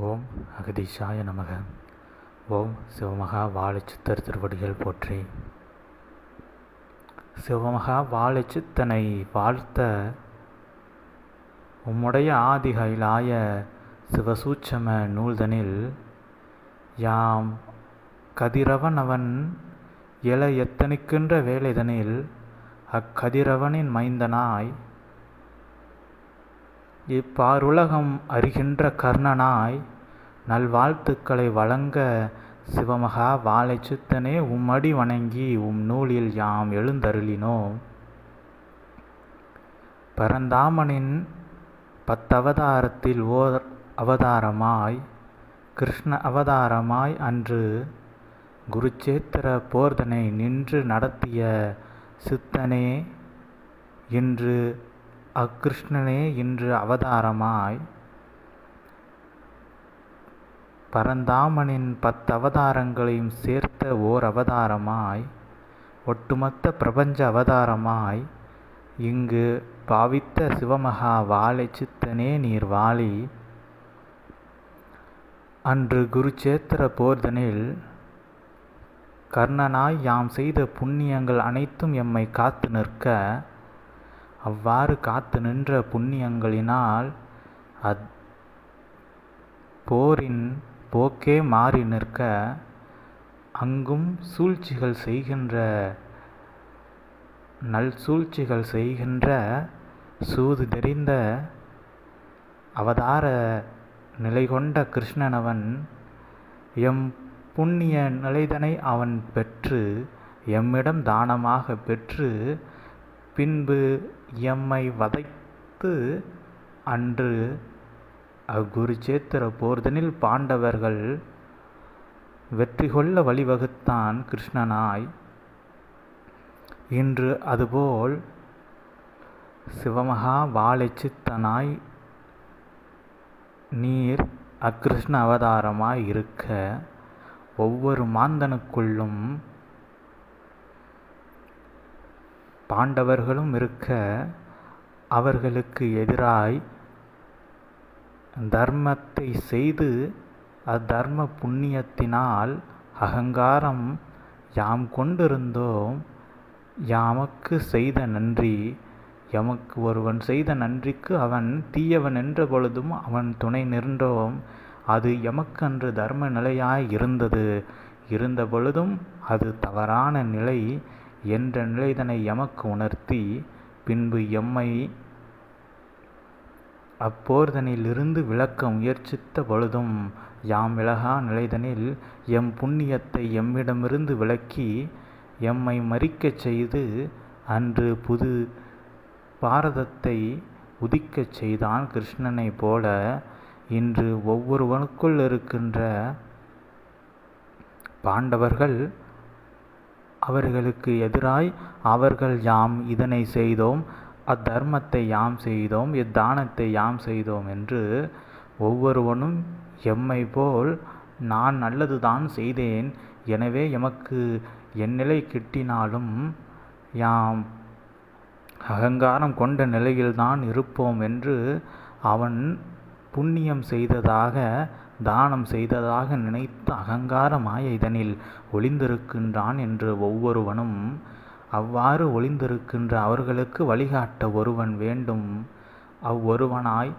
ஓம் அகதீஷாய நமக. ஓம் சிவமகா வாழைச்சித்தர் திருவடிகள் போற்றி. சிவமகா வாழைச்சித்தனை வாழ்த்த உம்முடைய ஆதிகைலாய சிவசூட்சம நூல்தனில் யாம் கதிரவன் அவன் எழ எத்தனிக்கின்ற வேலைதனில் அக்கதிரவனின் மைந்தனாய் இப்பாருலகம் அறிகின்ற கர்ணனாய் நல்வாழ்த்துக்களை வழங்க சிவமகா வாழைச்சித்தனே உம்மடி வணங்கி உம் நூலில் யாம் எழுந்தருளினோம் பரந்தாமனின் பத்தவதாரத்தில் ஓர் அவதாரமாய் கிருஷ்ண அவதாரமாய் அன்று குருச்சேத்திர போர்தனை நின்று நடத்திய சித்தனே இன்று அக்கிருஷ்ணனே இன்று அவதாரமாய் பரந்தாமனின் பத்தவதாரங்களையும் சேர்த்த ஓர் அவதாரமாய் ஒட்டுமொத்த பிரபஞ்ச அவதாரமாய் இங்கு பாவித்த சிவமகா வாழை சித்தனே நீர் வாழி. அன்று குருச்சேத்திர போர்தனில் கர்ணனாய் யாம் செய்த புண்ணியங்கள் அனைத்தும் எம்மை காத்து நிற்க அவ்வாறு காத்து நின்ற புண்ணியங்களினால் அத் போரின் போக்கே மாறி நிற்க அங்கும் சூழ்ச்சிகள் செய்கின்ற நல் சூழ்ச்சிகள் செய்கின்ற சூது தெரிந்த அவதார நிலை கொண்ட கிருஷ்ணனவன் எம் புண்ணிய நிலைதனை அவன் பெற்று எம்மிடம் தானமாக பெற்று பின்பு எம்மை வதைத்து அன்று அக்குருச்சேத்திர போர்தனில் பாண்டவர்கள் வெற்றி கொள்ள வழிவகுத்தான் கிருஷ்ணனாய். இன்று அதுபோல் சிவமகா வாழைச்சித்தனாய் நீர் அக்கிருஷ்ண அவதாரமாய் இருக்க ஒவ்வொரு மாந்தனுக்குள்ளும் பாண்டவர்களும் இருக்க அவர்களுக்கு எதிராய் தர்மத்தை செய்து அத்தர்ம புண்ணியத்தினால் அகங்காரம் யாம் கொண்டிருந்தோம் யாமக்கு செய்த நன்றி எமக்கு ஒருவன் செய்த நன்றிக்கு அவன் தீயவன் என்ற பொழுதும் அவன் துணை நின்றோம். அது எமக்கு அன்று தர்ம நிலையாய் இருந்தது. இருந்த பொழுதும் அது தவறான நிலை. என்ற நிலைதனை எமக்கு உணர்த்தி பின்பு எம்மை அப்போர்தனிலிருந்து விளக்க முயற்சித்த பொழுதும் யாம் விலகா நிலைதனில் எம் புண்ணியத்தை எம்மிடமிருந்து விலக்கி எம்மை மறிக்கச் செய்து அன்று புது பாரதத்தை உதிக்கச் செய்தான் கிருஷ்ணனை போல இன்று ஒவ்வொருவனுக்குள் இருக்கின்ற பாண்டவர்கள் அவர்களுக்கு எதிராய் அவர்கள் யாம் இதனை செய்தோம் அத்தர்மத்தை யாம் செய்தோம் இத்தானத்தை யாம் செய்தோம் என்று ஒவ்வொருவனும் எம்மை போல் நான் நல்லதுதான் செய்தேன் எனவே எமக்கு என் நிலை கிட்டினாலும் யாம் அகங்காரம் கொண்ட நிலையில்தான் இருப்போம் என்று அவன் புண்ணியம் செய்ததாக தானம் செய்ததாக நினைத்த அகங்கார மாய இதனில் ஒளிந்திருக்கின்றான் என்று ஒவ்வொருவனும் அவ்வாறு ஒளிந்திருக்கின்ற அவர்களுக்கு வழிகாட்ட ஒருவன் வேண்டும். அவ்வொருவனாய்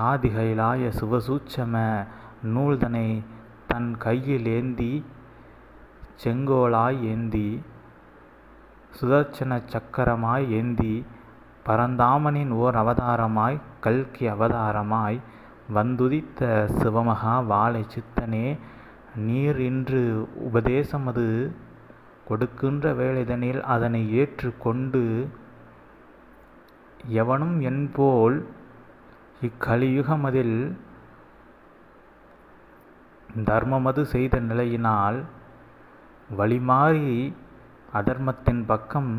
ஆதிகைலாய சிவசூட்சம நூல்தனை தன் கையில் ஏந்தி செங்கோலாய் ஏந்தி சுதர்ச்சன சக்கரமாய் ஏந்தி பரந்தாமனின் ஓர் அவதாரமாய் கல்கி அவதாரமாய் வந்துதித்த சிவமகா வாழை சித்தனே நீர் இன்று உபதேசமது கொடுக்கின்ற வேளைதனில் அதனை ஏற்று கொண்டு எவனும் என்போல் இக்கலியுகமதில் தர்மமது செய்த நிலையினால் வழிமாறி அதர்மத்தின் பக்கம்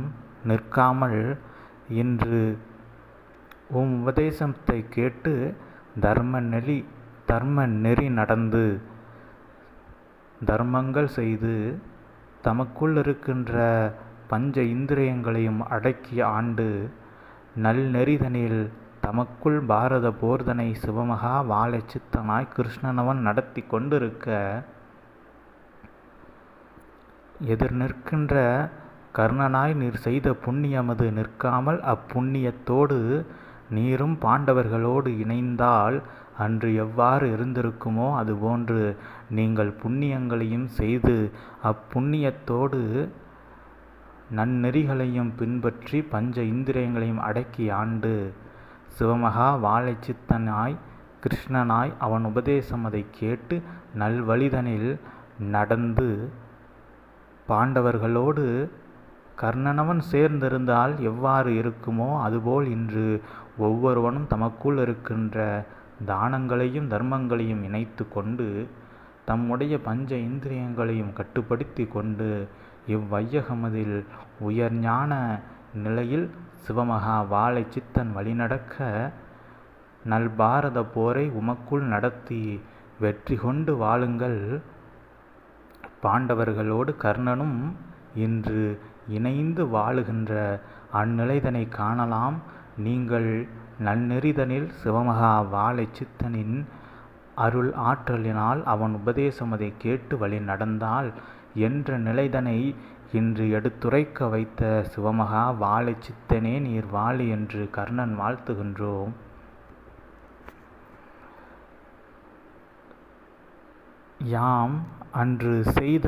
நிற்காமல் இன்று உம் உபதேசத்தை கேட்டு தர்ம நெறி தர்ம நெறி நடந்து தர்மங்கள் செய்து தமக்குள் இருக்கின்ற பஞ்ச இந்திரியங்களையும் அடக்கி ஆண்டு நல் நெறிதனில் தமக்குள் பாரத போர்தனை சிவமகா வாழை சித்தனாய் கிருஷ்ணனவன் நடத்தி கொண்டிருக்க எதிர் நிற்கின்ற கர்ணனாய் நீர் செய்த புண்ணியமது நிற்காமல் அப்புண்ணியத்தோடு நீரும் பாண்டவர்களோடு இணைந்தால் அன்று எவ்வாறு இருந்திருக்குமோ அதுபோன்று நீங்கள் புண்ணியங்களையும் செய்து அப்புண்ணியத்தோடு நன்னெறிகளையும் பின்பற்றி பஞ்ச இந்திரியங்களையும் அடக்கி ஆண்டு சிவமகா வாழைச்சித்தனாய் கிருஷ்ணனாய் அவன் உபதேசம் அதை கேட்டு நல்வழிதனில் நடந்து பாண்டவர்களோடு கர்ணனவன் சேர்ந்திருந்தால் எவ்வாறு இருக்குமோ அதுபோல் இன்று ஒவ்வொருவனும் தமக்குள் இருக்கின்ற தானங்களையும் தர்மங்களையும் இணைத்து கொண்டு தம்முடைய பஞ்ச இந்திரியங்களையும் கட்டுப்படுத்தி கொண்டு இவ்வையகமதில் உயர் ஞான நிலையில் சிவமகா வாழை சித்தன் வழிநடக்க நல்பாரத போரை உமக்குள் நடத்தி வெற்றி கொண்டு வாழுங்கள். பாண்டவர்களோடு கர்ணனும் இன்று இணைந்து வாழுகின்ற அந்நிலைதனை காணலாம். நீங்கள் நன்னெறிதனில் சிவமகா வாழை சித்தனின் அருள் ஆற்றலினால் அவன் உபதேசம் அதை கேட்டு வழி நடந்தால் என்ற நிலைதனை இன்று எடுத்துரைக்க வைத்த சிவமகா வாழை சித்தனே நீர் வாழி என்று கர்ணன் வாழ்த்துகின்றோம். யாம் அன்று செய்த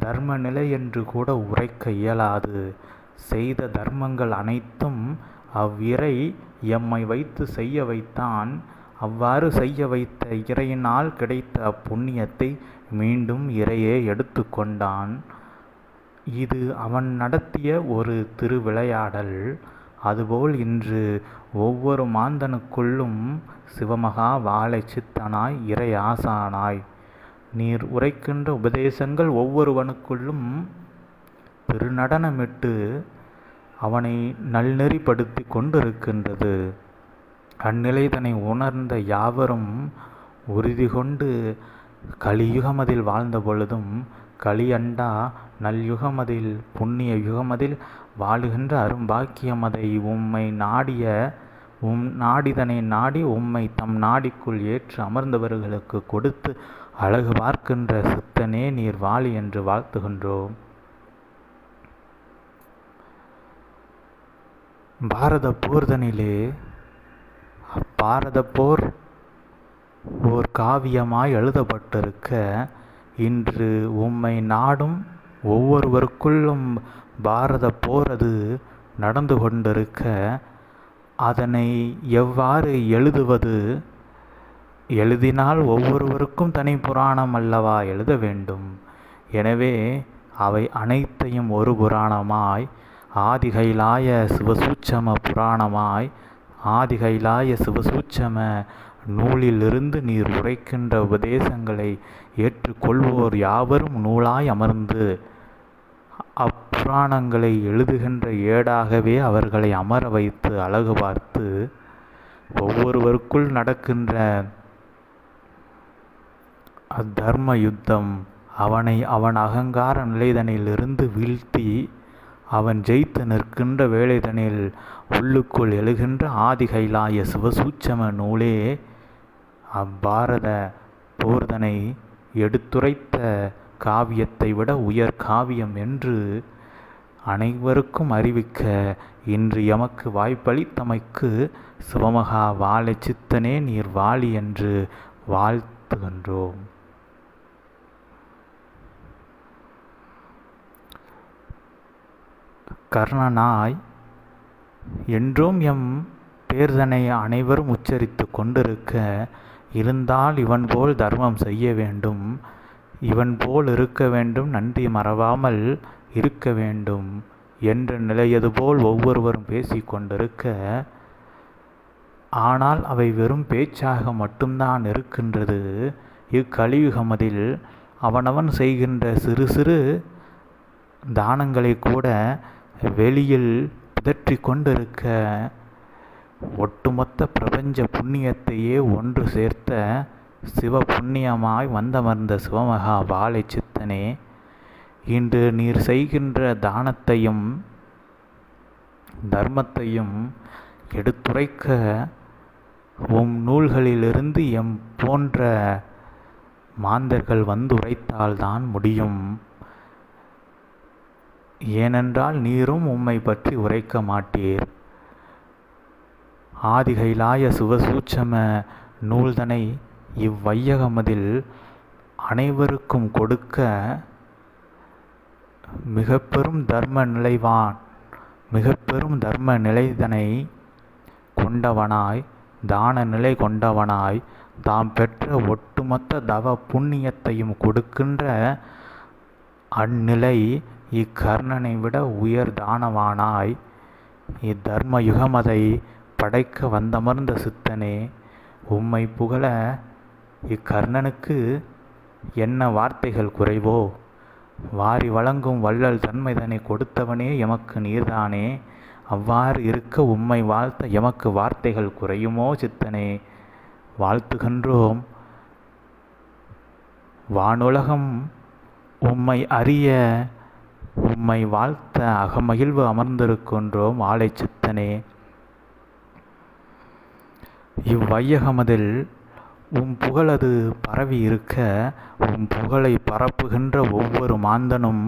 தர்ம நிலை என்று கூட உரைக்க இயலாது. செய்த தர்மங்கள் அனைத்தும் அவ்விறை எம்மை வைத்து செய்ய வைத்தான். அவ்வாறு செய்ய வைத்த இறையினால் கிடைத்த அப்புண்ணியத்தை மீண்டும் இறையே எடுத்து கொண்டான். இது அவன் நடத்திய ஒரு திருவிளையாடல். அதுபோல் இன்று ஒவ்வொரு மாந்தனுக்குள்ளும் சிவமகா வாழை சித்தனாய் இறை ஆசானாய் நீர் உரைக்கின்ற உபதேசங்கள் ஒவ்வொருவனுக்குள்ளும் திருநடனமிட்டு அவனை நல்நெறிப்படுத்தி கொண்டிருக்கின்றது. அந்நிலைதனை உணர்ந்த யாவரும் உறுதி கொண்டு கலியுகமதில் வாழ்ந்த பொழுதும் கலியண்டா நல்யுகமதில் புண்ணிய யுகமதில் வாழுகின்ற அரும்பாக்கியமதை உம்மை நாடிய உம் நாடிதனை நாடி உம்மை தம் நாடிக்குள் ஏற்று அமர்ந்தவர்களுக்கு கொடுத்து அழகு பார்க்கின்ற சித்தனே நீர் வாழி என்று வாழ்த்துகின்றோம். பாரத போர்தனிலே அப்பாரத போர் ஓர் காவியமாய் எழுதப்பட்டிருக்க இன்று உம்மை நாடும் ஒவ்வொருவருக்குள்ளும் பாரத போர் அது நடந்து கொண்டிருக்க அதனை எவ்வாறு எழுதுவது எழுதினால் ஒவ்வொருவருக்கும் தனி புராணம் அல்லவா எழுத வேண்டும்? எனவே அவை அனைத்தையும் ஒரு புராணமாய் ஆதிகைலாய சிவசூட்சம புராணமாய் ஆதிகைலாய சிவசூட்சம நூலிலிருந்து நீர் உரைக்கின்ற உபதேசங்களை ஏற்றுக்கொள்வோர் யாவரும் நூலாய் அமர்ந்து அப்புராணங்களை எழுதுகின்ற ஏடாகவே அவர்களை அமர வைத்து அழகு பார்த்து ஒவ்வொருவருக்குள் நடக்கின்ற அத்தர்ம யுத்தம் அவனை அவன் அகங்கார நிலைதனிலிருந்து வீழ்த்தி அவன் ஜெயித்து நிற்கின்ற வேலைதனில் உள்ளுக்குள் எழுகின்ற ஆதிகைலாய சிவசூட்சம நூலே அப்பாரத போர்தனை எடுத்துரைத்த காவியத்தை விட உயர் காவியம் என்று அனைவருக்கும் அறிவிக்க இன்று எமக்கு வாய்ப்பளித்தமைக்கு சிவமகா வாழை சித்தனே நீர் வாழி என்று வாழ்த்துகின்றோம். கர்ணனாய் என்றும் எம் பேர்தனை அனைவரும் உச்சரித்து கொண்டிருக்க இருந்தால் இவன் போல் தர்மம் செய்ய வேண்டும். இவன் போல் இருக்க வேண்டும் நன்றி மறவாமல் இருக்க வேண்டும் என்ற நிலையது போல் ஒவ்வொருவரும் பேசிக்கொண்டிருக்க ஆனால் அவை வெறும் பேச்சாக மட்டும்தான் இருக்கின்றது. இக்கலியுகமதில் அவனவன் செய்கின்ற சிறு சிறு தானங்களை கூட வெளியில் பிதற்றி கொண்டிருக்க ஒட்டுமொத்த பிரபஞ்ச புண்ணியத்தையே ஒன்று சேர்த்த சிவ புண்ணியமாய் வந்தமர்ந்த சிவமகா வாழை சித்தனே இன்று நீர் செய்கின்ற தானத்தையும் தர்மத்தையும் எடுத்துரைக்க உம் நூல்களிலிருந்து எம் போன்ற மாந்தர்கள் வந்து உரைத்தால்தான் முடியும். ஏனென்றால் நீரும் உம்மை பற்றி உரைக்க மாட்டீர். ஆதிகைலாய சுவசூட்சம நூல்தனை இவ்வையகமதில் அனைவருக்கும் கொடுக்க மிக பெரும் தர்ம நிலைவான் மிக பெரும் தர்ம நிலைதனை கொண்டவனாய் தான நிலை கொண்டவனாய் தாம் பெற்ற ஒட்டுமொத்த தவ புண்ணியத்தையும் கொடுக்கின்ற அந்நிலை இக்கர்ணனை விட உயர் தானவானாய். இத்தர்ம யுகமதை படைக்க வந்தமர்ந்த சித்தனே உம்மை புகழ இக்கர்ணனுக்கு என்ன வார்த்தைகள் குறைவோ? வாரி வழங்கும் வள்ளல் தன்மைதனை கொடுத்தவனே எமக்கு நீர்தானே? அவ்வாறு இருக்க உம்மை வாழ்த்த எமக்கு வார்த்தைகள் குறையுமோ சித்தனே? வாழ்த்துகின்றோம். வானுலகம் உம்மை அறிய உம்மை வாழ்த்த அகமகிழ்வு அமர்ந்திருக்கின்றோம் ஆலை சித்தனே. இவ்வையகமதில் உம் புகழது பரவி இருக்க உம் புகழை பரப்புகின்ற ஒவ்வொரு மாந்தனும்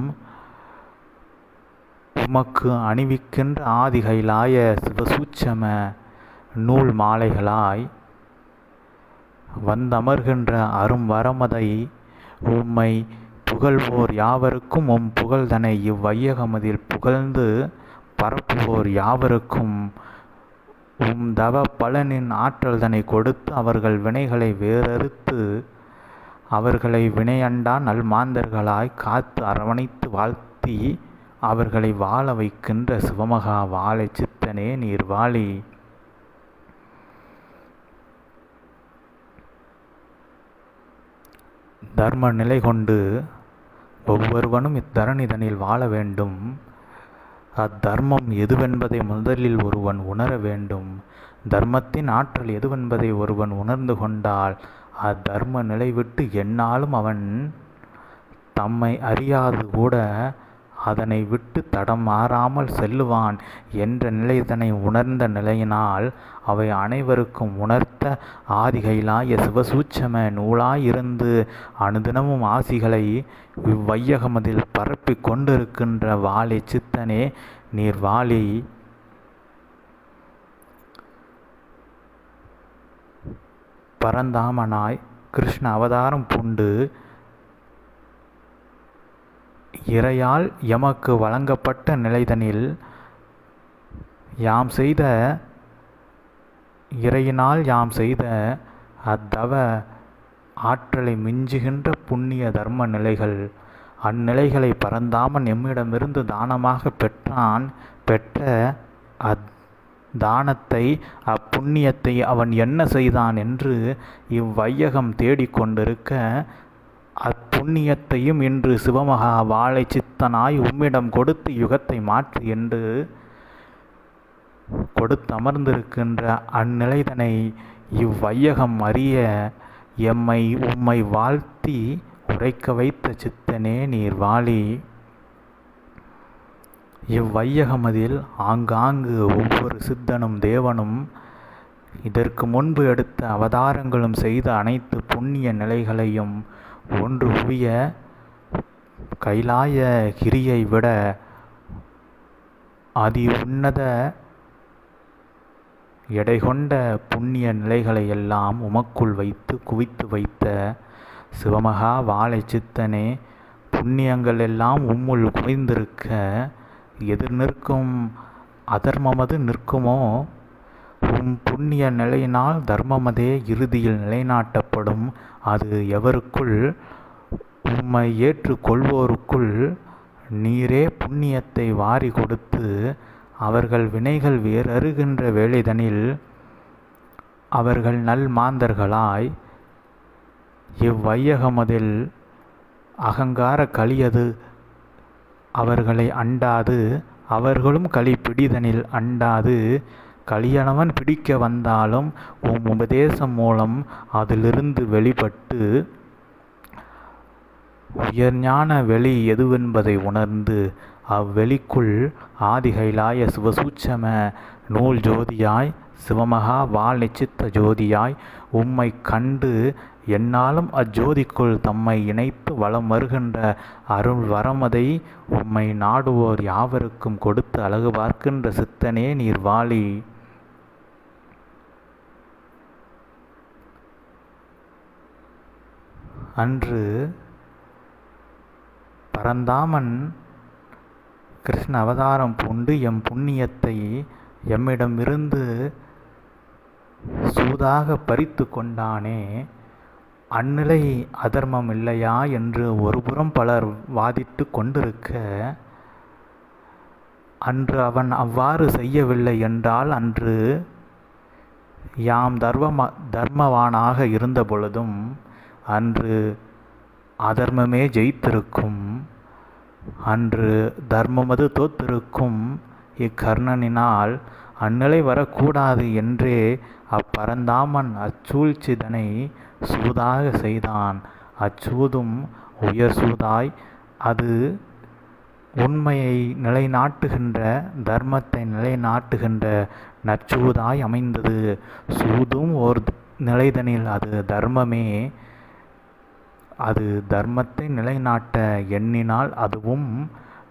உமக்கு அணிவிக்கின்ற ஆதிகைலாய சிவசூட்சம நூல் மாலைகளாய் வந்தமர்கின்ற அரும் வரமதை உம்மை புகழ்வோர் யாவருக்கும் உம் புகழ்தனை. இவ்வையகமதில் புகழ்ந்து பரப்புவோர் யாவருக்கும் உம் தவ பலனின் ஆற்றல்தனை கொடுத்து அவர்கள் வினைகளை வேறறுத்து அவர்களை வினையண்டா நல்மாந்தர்களாய் காத்து அரவணைத்து வாழ்த்தி அவர்களை வாழ வைக்கின்ற சிவமகா வாழை சித்தனே நீர் வாழி தர்ம நிலை கொண்டு ஒவ்வொருவனும் இத்தரணிதனில் வாழ வேண்டும். அத்தர்மம் எதுவென்பதை முதலில் ஒருவன் உணர வேண்டும். தர்மத்தின் ஆற்றல் எதுவென்பதை ஒருவன் உணர்ந்து கொண்டால் அத்தர்ம நிலை விட்டு அவன் தம்மை அறியாது கூட அதனை விட்டு தடம் மாறாமல் செல்லுவான் என்ற நிலைதனை உணர்ந்த நிலையினால் அவை அனைவருக்கும் உணர்த்த ஆதிகைலாய சிவசூட்சம நூலாயிருந்து அனுதினமும் ஆசிகளை இவ்வையகமதில் பரப்பி கொண்டிருக்கின்ற வாழை சித்தனே நீர் வாளி பரந்தாமனாய் கிருஷ்ண அவதாரம் பூண்டு இறையால் எமக்கு வழங்கப்பட்ட நிலைதனில் யாம் செய்த இறையினால் யாம் செய்த அத்தவ ஆற்றலை மிஞ்சுகின்ற புண்ணிய தர்ம நிலைகள் அந்நிலைகளை பரந்தாமன் எம்மிடமிருந்து தானமாக பெற்றான் பெற்ற அத் தானத்தை அப்புண்ணியத்தை அவன் என்ன செய்தான் என்று இவ்வையகம் தேடிக்கொண்டிருக்க அப்புண்ணியத்தையும் இன்று சிவமகா வாழை சித்தனாய் உம்மிடம் கொடுத்து யுகத்தை மாற்று என்று கொடுத்தமர்ந்திருக்கின்ற அந்நிலைதனை இவ்வையகம் அறிய எம்மை உம்மை வாழ்த்தி உரைக்க வைத்த சித்தனே நீர் வாழி. இவ்வையகமதில் ஆங்காங்கு ஒவ்வொரு சித்தனும் தேவனும் இதற்கு முன்பு எடுத்த அவதாரங்களும் செய்த அனைத்து புண்ணிய நிலைகளையும் ஒன்று உவிய கைலாய கிரியை விட அதி உன்னத எடை கொண்ட புண்ணிய நிலைகளை எல்லாம் உமக்குள் வைத்து குவித்து வைத்த சிவமகா வாழை சித்தனே புண்ணியங்கள் எல்லாம் உம்முள் குவிந்திருக்க எதிர் நிற்கும் அதர்மமது நிற்குமோ? உம் புண்ணிய நிலையினால் தர்மமதே இறுதியில் நிலைநாட்டப்படும் அது எவருக்குள் உம்மை ஏற்றுக்கொள்வோருக்குள் நீரே புண்ணியத்தை வாரி கொடுத்து அவர்கள் வினைகள் வேறறுகின்ற வேளைதனில் அவர்கள் நல் மாந்தர்களாய் இவ்வையகமதில் அகங்கார களியது அவர்களை அண்டாது அவர்களும் களி பிடிதனில் அண்டாது கலியனவன் பிடிக்க வந்தாலும் உம் உபதேசம் மூலம் அதிலிருந்து வெளிப்பட்டு உயர்ஞான வெளி எதுவென்பதை உணர்ந்து அவ்வெளிக்குள் ஆதிகைலாய சிவசூட்சம நூல் ஜோதியாய் சிவமகா வால் நிச்சித்த ஜோதியாய் உம்மை கண்டு என்னாலும் அஜ்ஜோதிக்குள் தம்மை இணைத்து வலம் வருகின்ற அருள் வரமதை உம்மை நாடுவோர் யாவருக்கும் கொடுத்து அழகு பார்க்கின்ற சித்தனே நீர் வாழி அன்று பரந்தாமன் கிருஷ்ண அவதாரம் பூண்டு எம் புண்ணியத்தை எம்மிடமிருந்து சூதாக பறித்து கொண்டானே அந்நிலை அதர்மம் இல்லையா என்று ஒருபுறம் பலர் வாதிட்டு கொண்டிருக்க அன்று அவன் அவ்வாறு செய்யவில்லை என்றால் அன்று யாம் தர்மமா தர்மவானாக இருந்த பொழுதும் அன்று அதர்மமே ஜெயித்திருக்கும் அன்று தர்மமது தோத்திருக்கும். இக்கர்ணனினால் அந்நிலை வரக்கூடாது என்றே அப்பரந்தாமன் அச்சூழ்ச்சிதனை சூதாக செய்தான். அச்சூதும் உயர் சூதாய் அது உண்மையை நிலைநாட்டுகின்ற தர்மத்தை நிலைநாட்டுகின்ற நற்சூதாய் அமைந்தது. சூதும் ஓர் நிலைதனில் அது தர்மமே அது தர்மத்தை நிலைநாட்ட எண்ணினால் அதுவும்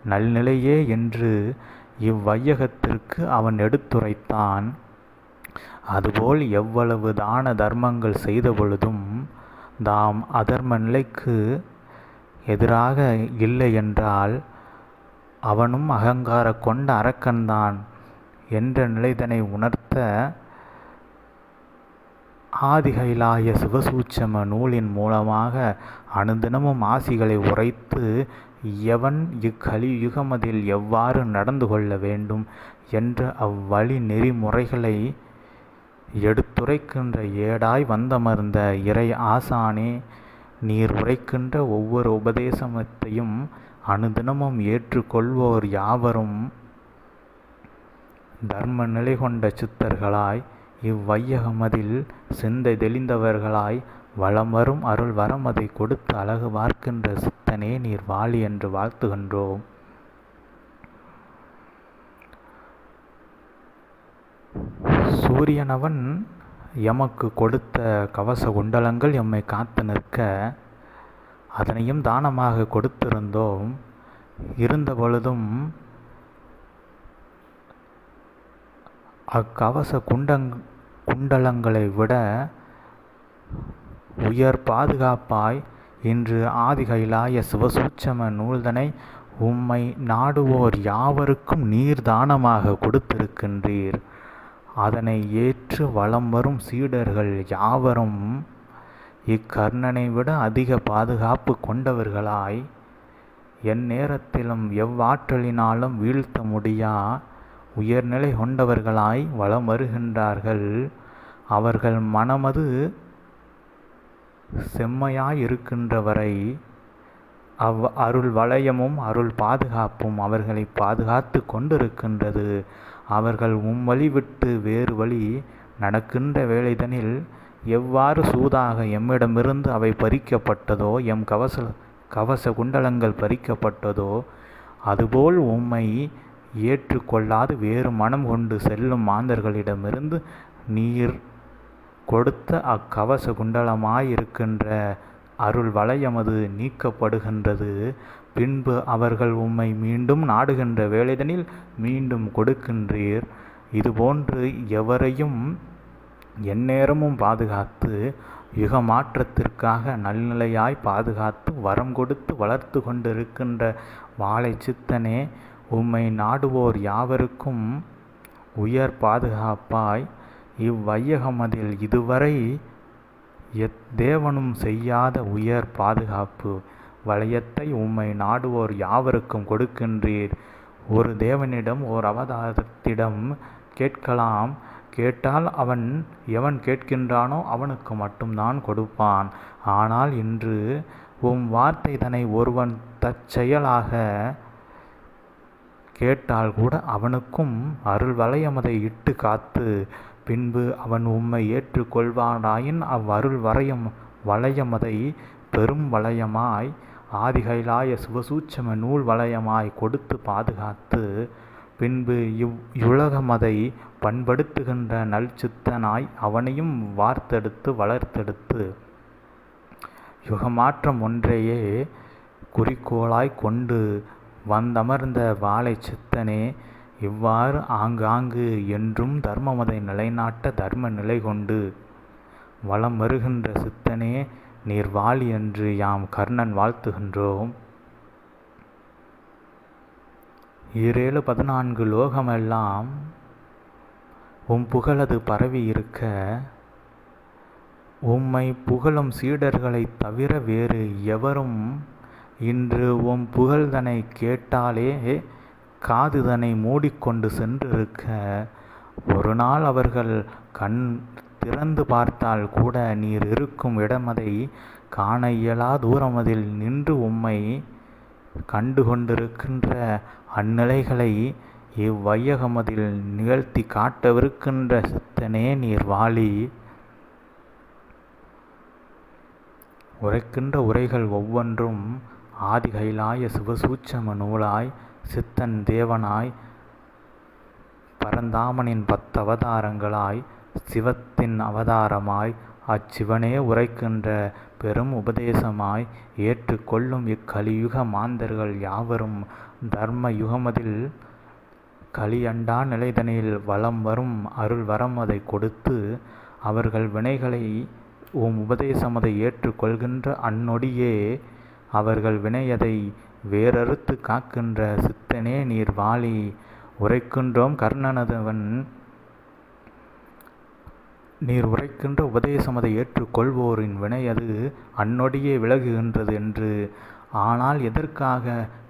நல்நிலையே என்று இவ்வையகத்திற்கு அவன் எடுத்துரைத்தான். அதுபோல் எவ்வளவு தான தர்மங்கள் செய்த பொழுதும் தாம் அதர்ம நிலைக்கு எதிராக இல்லை என்றால் அவனும் அகங்கார கொண்ட அரக்கன்தான் என்ற நிலைதனை உணர்த்த ஆதிகைலாய சிவசூட்சம நூலின் மூலமாக அனுதினமும் ஆசிகளை உரைத்து எவன் இக்கலியுகமதில் எவ்வாறு நடந்து கொள்ள வேண்டும் என்ற அவ்வழி நெறிமுறைகளை எடுத்துரைக்கின்ற ஏடாய் வந்தமர்ந்த இறை ஆசானே நீர் உரைக்கின்ற ஒவ்வொரு உபதேசத்தையும் அனுதினமும் ஏற்றுக்கொள்வோர் யாவரும் தர்ம நிலை கொண்ட சித்தர்களாய் இவ்வையகமதில் சிந்தை தெளிந்தவர்களாய் வளம் வரும் அருள் வரமதை கொடுத்து அழகு பார்க்கின்ற சித்தனே நீர் வாழி என்று வாழ்த்துகின்றோம். சூரியனவன் எமக்கு கொடுத்த கவச குண்டலங்கள் எம்மை காத்து நிற்க அதனையும் தானமாக கொடுத்திருந்தோம். இருந்த பொழுதும் அக்கவச குண்டங் குண்டலங்களை விட உயர் பாதுகாப்பாய் இன்று ஆதிகைலாய சிவசூட்சம நூல்தனை உம்மை நாடுவோர் யாவருக்கும் நீர் தானமாக கொடுத்திருக்கின்றீர். அதனை ஏற்று வலம் வரும் சீடர்கள் யாவரும் இக்கர்ணனை விட அதிக பாதுகாப்பு கொண்டவர்களாய் எந்நேரத்திலும் எவ்வாற்றலினாலும் வீழ்த்த முடியா? உயர்நிலை கொண்டவர்களாய் வலம் வருகின்றார்கள். அவர்கள் மனமது செம்மையாயிருக்கின்றவரை அவ் அருள் வளையமும் அருள் பாதுகாப்பும் அவர்களை பாதுகாத்து கொண்டிருக்கின்றது. அவர்கள் உம் வழி விட்டு வேறு வழி நடக்கின்ற வேளைதனில் எவ்வாறு சூதாக எம்மிடமிருந்து அவை பறிக்கப்பட்டதோ எம் கவச கவச குண்டலங்கள் பறிக்கப்பட்டதோ அதுபோல் உம்மை ஏற்றுக்கொள்ளாது வேறு மனம் கொண்டு செல்லும் மாந்தர்களிடமிருந்து நீர் கொடுத்த அக்கவச குண்டலமாயிருக்கின்ற அருள் வளையமது நீக்கப்படுகின்றது. பின்பு அவர்கள் உம்மை மீண்டும் நாடுகின்ற வேலைதனில் மீண்டும் கொடுக்கின்றீர். இதுபோன்று எவரையும் எந்நேரமும் பாதுகாத்து யுக மாற்றத்திற்காக நல்நிலையாய் பாதுகாத்து வரம் கொடுத்து வளர்த்து கொண்டிருக்கின்ற வாழை சித்தனே உம்மை நாடுவோர் யாவருக்கும் உயர் பாதுகாப்பாய். இவ்வையகமதில் இதுவரை எத்தேவனும் செய்யாத உயர் பாதுகாப்பு வளையத்தை உம்மை நாடுவோர் யாவருக்கும் கொடுக்கின்றீர். ஒரு தேவனிடம் ஓர் அவதாரத்திடம் கேட்கலாம். கேட்டால் அவன் எவன் கேட்கின்றானோ அவனுக்கு மட்டும்தான் கொடுப்பான். ஆனால் இன்று உம் வார்த்தை தன்னை ஒருவன் தற்செயலாக கேட்டால் கூட அவனுக்கும் அருள் வளையமதை இட்டு காத்து பின்பு அவன் உம்மை ஏற்றுக்கொள்வானாயின் அவ்வருள் வரையம் வளையமதை பெரும் வளையமாய் ஆதிகைலாய சிவசூட்சம நூல் வளையமாய் கொடுத்து பாதுகாத்து பின்பு இவ் யுலகமதை பண்படுத்துகின்ற நல்சித்தனாய் அவனையும் வார்த்தெடுத்து வளர்த்தெடுத்து. யுகமாற்றம் ஒன்றையே குறிக்கோளாய் கொண்டு வந்தமர்ந்த வாழை சித்தனே இவ்வாறு ஆங்காங்கு என்றும் தர்மமதை நிலைநாட்ட தர்ம நிலை கொண்டு. வலம் வருகின்ற சித்தனே நீர் வாழி என்று யாம் கர்ணன் வாழ்த்துகின்றோம். ஈரேழு பதினான்கு லோகமெல்லாம் உம் புகழது பரவி இருக்க உம்மை புகழும் சீடர்களைத் தவிர வேறு எவரும் இன்று உம் புகழ்தனை கேட்டாலே காதுதனை மூடிக்கொண்டு சென்றிருக்க. ஒரு நாள் அவர்கள் கண் திறந்து பார்த்தால் கூட நீர் இருக்கும் இடமதை காண இயலா தூரமதில் நின்று உம்மை கண்டு கொண்டிருக்கின்ற அந்நிலைகளை இவ்வையகமதில் நிகழ்த்தி காட்டவிருக்கின்ற சித்தனே நீர் வாழி உரைக்கின்ற உரைகள் ஒவ்வொன்றும் ஆதிகைலாய சிவசூட்சம நூலாய் சித்தன் தேவனாய் பரந்தாமனின் பத்தவதாரங்களாய் சிவத்தின் அவதாரமாய் அச்சிவனே உரைக்கின்ற பெரும் உபதேசமாய் ஏற்றுக்கொள்ளும் இக்கலியுக மாந்தர்கள் யாவரும் தர்ம யுகமதில் கலியண்டா நிலைதனில் வலம் வரும் அருள் வரம் அதை கொடுத்து அவர்கள் வினைகளை உம் உபதேசமதை ஏற்றுக்கொள்கின்ற அந்நொடியே அவர்கள் வினையதை வேறறுத்து காக்கின்ற சித்தனே நீர் வாழி உரைக்கின்றோம் கர்ணனதவன். நீர் உரைக்கின்ற உபதேசமதை ஏற்றுக்கொள்வோரின் வினையது அந்நொடியே விலகுகின்றது என்று. ஆனால் எதற்காக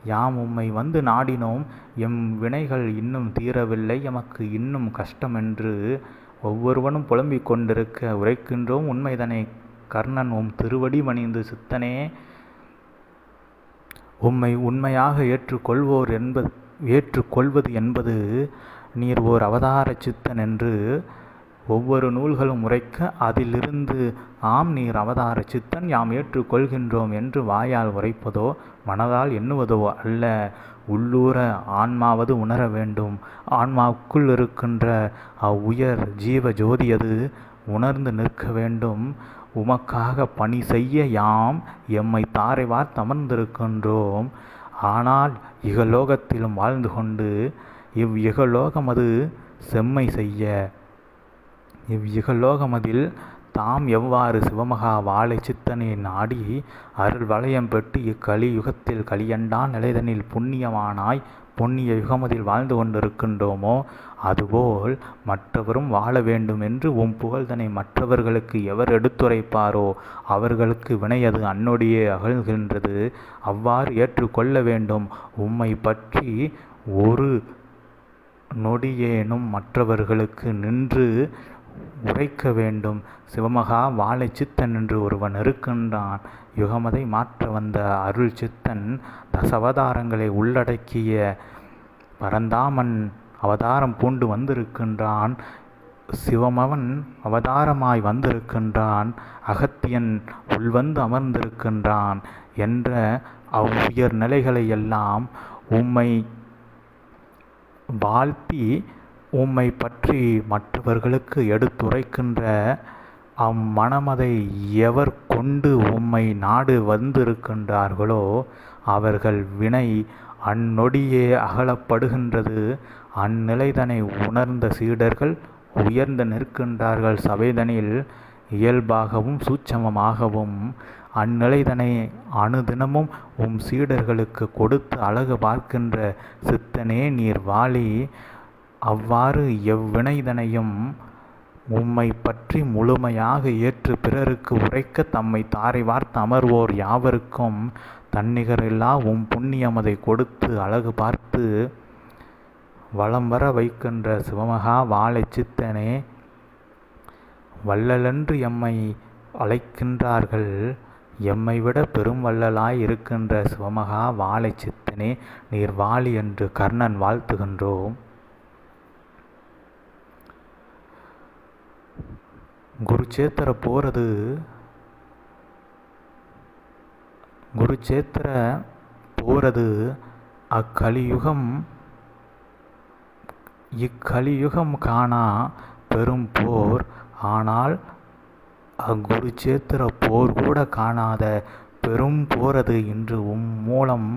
யாம் உம்மை வந்து நாடினோம்? எம் வினைகள் இன்னும் தீரவில்லை எமக்கு இன்னும் கஷ்டம் என்று ஒவ்வொருவனும் புலம்பிக் கொண்டிருக்க உரைக்கின்றோம் உண்மைதனை. கர்ணன் உம் திருவடி மணிந்து சித்தனே. உம்மை உண்மையாக ஏற்றுக்கொள்வோர் என்பது ஏற்றுக்கொள்வது என்பது நீர் ஓர் அவதார சித்தன் என்று ஒவ்வொரு நூல்களும் உரைக்க அதிலிருந்து ஆம் நீர் அவதார சித்தன் யாம் ஏற்றுக்கொள்கின்றோம் என்று வாயால் உரைப்பதோ மனதால் எண்ணுவதோ அல்ல. உள்ளூர ஆன்மாவது உணர வேண்டும். ஆன்மாவுக்குள் இருக்கின்ற அவ்வுயர் ஜீவ ஜோதியது உணர்ந்து நிற்க வேண்டும். உமக்காக பணி செய்ய யாம் எம்மை தாரை வார்த்தமர்ந்திருக்கின்றோம் ஆனால் இகலோகத்திலும் வாழ்ந்து கொண்டு இவ் இகலோகமது செம்மை செய்ய. இவ் இகலோகமதில் தாம் எவ்வாறு சிவமகா வாழை சித்தனை நாடி அருள் வளையம் பெற்று இக்கலியுகத்தில் யுகத்தில் நிலைதனில் புண்ணியமானாய் புண்ணிய யுகமதில் வாழ்ந்து கொண்டிருக்கின்றோமோ அதுபோல் மற்றவரும் வாழ வேண்டும் என்று உம் புகழ்தனை மற்றவர்களுக்கு எவர் எடுத்துரைப்பாரோ அவர்களுக்கு வினையது அன்னொடியே அகழ்கின்றது. அவ்வாறு ஏற்றுக்கொள்ள வேண்டும். உம்மை பற்றி ஒரு நொடியேனும் மற்றவர்களுக்கு நின்று உரைக்க வேண்டும். சிவமகா வாழை சித்தன் என்று ஒருவன் இருக்கின்றான். யுகமதை மாற்ற வந்த அருள் சித்தன் தசவதாரங்களை உள்ளடக்கிய பரந்தாமன் அவதாரம் பூண்டு வந்திருக்கின்றான். சிவமவன் அவதாரமாய் வந்திருக்கின்றான். அகத்தியன் உள்வந்து அமர்ந்திருக்கின்றான் என்ற அவ்வுயர் நிலைகளை எல்லாம் உம்மை வாழ்த்தி உம்மை பற்றி மற்றவர்களுக்கு எடுத்துரைக்கின்ற அம்மனமதை எவர் கொண்டு உம்மை நாடு வந்திருக்கின்றார்களோ அவர்கள் வினை அந்நொடியே அகலப்படுகின்றது. அந்நிலைதனை உணர்ந்த சீடர்கள் உயர்ந்து நிற்கின்றார்கள். சபைதனில் இயல்பாகவும் சூட்சமமாகவும் அந்நிலைதனை அணுதினமும் உம் சீடர்களுக்கு கொடுத்து அழகு பார்க்கின்ற சித்தனே நீர் வாழி அவ்வாறு எவ்வினைதனையும் உம்மை பற்றி முழுமையாக ஏற்று பிறருக்கு உரைக்க தம்மை தாரை வார்த்து அமர்வோர் யாவருக்கும் தன்னிகரில்லா உம் புண்ணியமதை கொடுத்து அழகு பார்த்து வலம் வர வைக்கின்ற சிவமகா வாழை சித்தனே வள்ளலென்று எம்மை அழைக்கின்றார்கள். எம்மை விட பெரும் வள்ளலாய் இருக்கின்ற சிவமகா வாழை சித்தனே நீர் வாழி என்று கர்ணன் வாழ்த்துகின்றோம். குருச்சேத்திர போகிறது குருச்சேத்திர போகிறது அக்கலியுகம் இக்கலியுகம் காணா பெரும் போர். ஆனால் அக்குருச்சேத்திர போர் கூட காணாத பெரும் போரது இன்று உம் மூலம்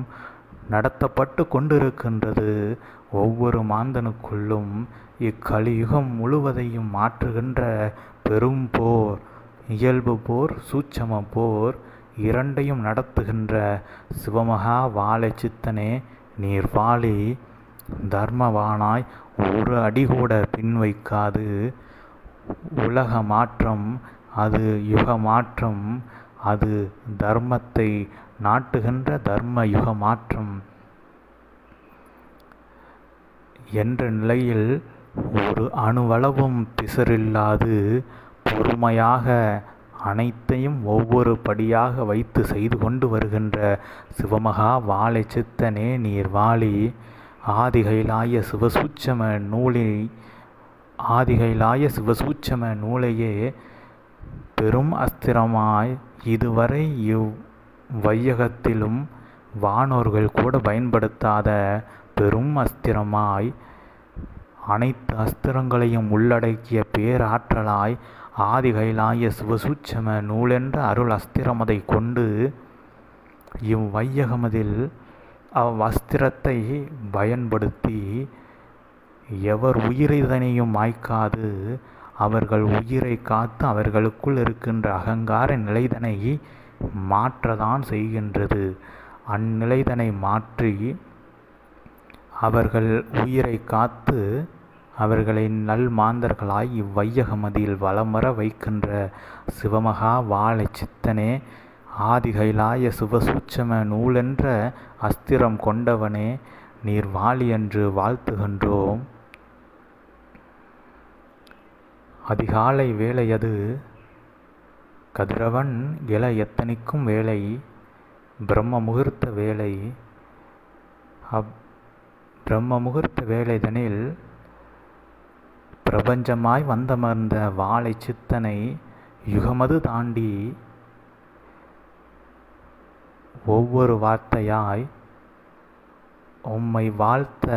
நடத்தப்பட்டு கொண்டிருக்கின்றது. ஒவ்வொரு மாந்தனுக்குள்ளும் இக்கலியுகம் முழுவதையும் மாற்றுகின்ற பெரும் போர் இயல்பு போர் சூட்சம போர் இரண்டையும் நடத்துகின்ற சிவமகா வாழை சித்தனே நீர் வாழி. தர்மவானாய் ஒரு அடி கூட பின் வைக்காது. உலக மாற்றம் அது யுக மாற்றம் அது தர்மத்தை நாட்டுகின்ற தர்ம யுக மாற்றம். என்ற நிலையில் ஒரு அணுவளவும் பிசரில்லாது பொறுமையாக அனைத்தையும் ஒவ்வொரு படியாக வைத்து செய்து கொண்டு வருகின்ற சிவமகா வாழை சித்தனே நீர் வாழி. ஆதிகைலாய சிவசூட்சம நூலை ஆதிகைலாய சிவசூட்சம நூலையே பெரும் அஸ்திரமாய் இதுவரை இவ் வையகத்திலும் வானோர்கள் கூட பயன்படுத்தாத பெரும் அஸ்திரமாய் அனைத்து அஸ்திரங்களையும் உள்ளடக்கிய பேராற்றலாய் ஆதிகைலாய சிவசூட்சம நூலென்ற அருள் அஸ்திரமதை கொண்டு இவ்வையகமதில் அவ்வஸ்திரத்தை பயன்படுத்தி எவர் உயிரிதனையும் மாய்க்காது அவர்கள் உயிரை காத்து அவர்களுக்குள் இருக்கின்ற அகங்கார நிலைதனை மாற்றதான் செய்கின்றது. அந்நிலைதனை மாற்றி அவர்கள் உயிரை காத்து அவர்களை நல் மாந்தர்களாய் இவ்வையகமதியில் வளமர வைக்கின்ற சிவமகா வாழை சித்தனே ஆதிகைலாய சிவசூட்சம நூலென்ற அஸ்திரம் கொண்டவனே நீர் வாழி என்று வாழ்த்துகின்றோம். அதிகாலை வேலையது கதிரவன் இல எத்தனிக்கும் வேலை பிரம்ம முகூர்த்த வேலை அப் பிரம்ம முகூர்த்த வேளைதனில் பிரபஞ்சமாய் வந்தமர்ந்த வாழை சித்தனை யுகமது தாண்டி ஒவ்வொரு வார்த்தையாய் உம்மை வாழ்த்த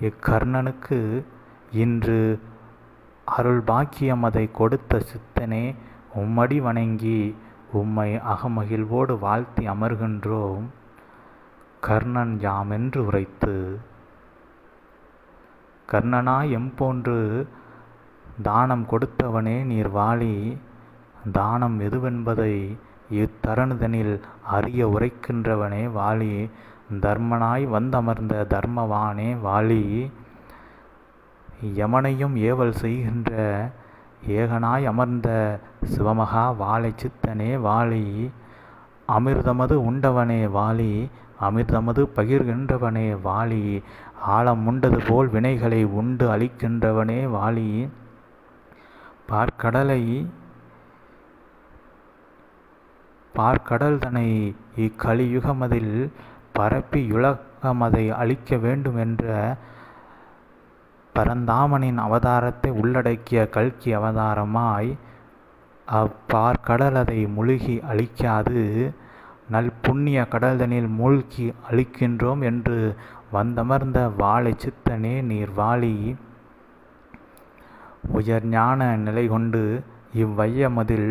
இக்கர்ணனுக்கு இன்று அருள் பாக்கியம் அதை கொடுத்த சித்தனே உம்மடி வணங்கி உம்மை அகமகிழ்வோடு வாழ்த்தி அமர்கின்றோம். கர்ணன் யாமென்று உரைத்து கர்ணனா எம்போன்று தானம் கொடுத்தவனே நீர் வாழி தானம் எதுவென்பதை இத்தருணதனில் அறிய உரைக்கின்றவனே வாழி தர்மனாய் வந்தமர்ந்த தர்மவானே வாழி. யமனையும் ஏவல் செய்கின்ற ஏகனாய் அமர்ந்த சிவமகா வாழை சித்தனே வாழி அமிர்தமது உண்டவனே வாழி அமிர்தமது பகிர்கின்றவனே வாழி. ஆழம் உண்டது போல் வினைகளை உண்டு அளிக்கின்றவனே வாழி பார்க்கடலை பார்க்கடல் தனை இக்கலியுகமதில் பரப்பி யுலகமதை அழிக்க வேண்டும் என்ற பரந்தாமனின் அவதாரத்தை உள்ளடக்கிய கல்கி அவதாரமாய் அப்பார்க்கடல் அதை முழுகி அழிக்காது. நல் புண்ணிய கடல்தனில் மூழ்கி அழிக்கின்றோம் என்று வந்தமர்ந்த வாழை சித்தனே நீர் வாழி உயர் ஞான நிலை கொண்டு இவ்வையமதில்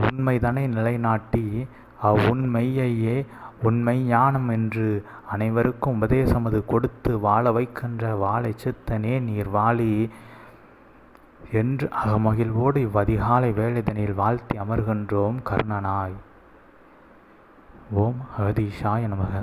உண்மைதனை நிலைநாட்டி அவ்வுண்மையையே உண்மை ஞானம் என்று அனைவருக்கும் உபதேசமது கொடுத்து வாழ வைக்கின்ற வாழை சித்தனே நீர் வாழி என்று அகமகிழ்வோடு இவ்வதிகாலை வேலைதனில் வாழ்த்தி அமர்கின்றோம் கர்ணனாய். ஓம் அகதீஷாய நமக.